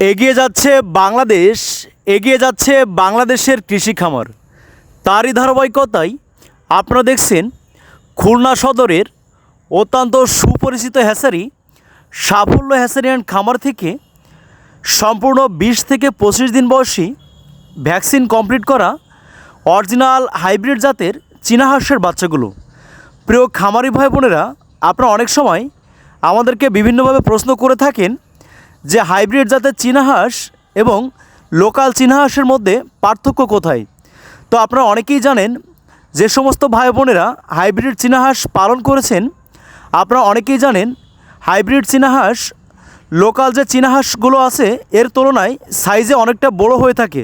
এগিয়ে যাচ্ছে বাংলাদেশ, এগিয়ে যাচ্ছে বাংলাদেশের কৃষি খামার। তারই ধারাবাহিকতায় আপনারা দেখছেন খুলনা সদরের অত্যন্ত সুপরিচিত হ্যাসারি, সাফল্য হ্যাসারি অ্যান্ড খামার থেকে সম্পূর্ণ বিশ থেকে পঁচিশ দিন বয়সী ভ্যাকসিন কমপ্লিট করা অরিজিনাল হাইব্রিড জাতের চীনা হাঁসের বাচ্চাগুলো। প্রিয় খামারি ভাই বোনেরা, আপনারা অনেক সময় আমাদেরকে বিভিন্নভাবে প্রশ্ন করে থাকেন যে হাইব্রিড জাতের চীনা হাঁস এবং লোকাল চীনা হাঁসের মধ্যে পার্থক্য কোথায়? তো আপনারা অনেকেই জানেন, যে সমস্ত ভাই বোনেরা হাইব্রিড চীনা হাঁস পালন করেছেন, আপনারা অনেকেই জানেন হাইব্রিড চীনা হাঁস লোকাল যে চীনা হাঁসগুলো আছে, এর তুলনায় সাইজে অনেকটা বড় হয়ে থাকে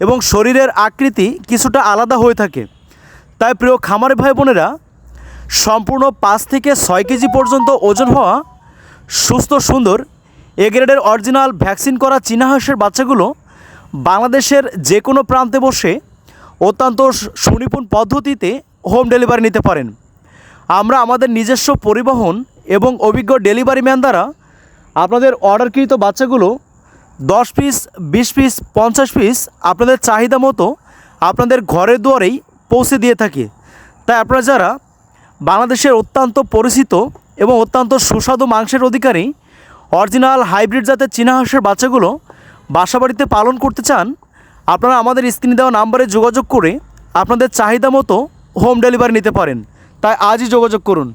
এবং শরীরের আকৃতি কিছুটা আলাদা হয়ে থাকে। তাই প্রিয় খামারি ভাই বোনেরা, সম্পূর্ণ পাঁচ থেকে ছয় কেজি পর্যন্ত ওজন হওয়া সুস্থ সুন্দর এ গ্রেডের অরিজিনাল ভ্যাকসিন করা চীনা হাঁসের বাচ্চাগুলো বাংলাদেশের যে কোনো প্রান্তে বসে অত্যন্ত সুনিপুণ পদ্ধতিতে হোম ডেলিভারি নিতে পারেন। আমরা আমাদের নিজস্ব পরিবহন এবং অভিজ্ঞ ডেলিভারি ম্যান দ্বারা আপনাদের অর্ডারকৃত বাচ্চাগুলো দশ পিস, বিশ পিস, পঞ্চাশ পিস আপনাদের চাহিদা মতো আপনাদের ঘরের দুয়ারেই পৌঁছে দিয়ে থাকি। তাই আপনারা যারা বাংলাদেশের অত্যন্ত পরিচিত এবং অত্যন্ত সুস্বাদু মাংসের অধিকারী অরিজিনাল হাইব্রিড জাতের চীনা হাঁসের বাচ্চাগুলো বাসাবাড়িতে পালন করতে চান, আপনারা আমাদের স্ক্রিনে দেওয়া নাম্বারে যোগাযোগ করে আপনাদের চাহিদা মতো হোম ডেলিভারি নিতে পারেন। তাই আজই যোগাযোগ করুন।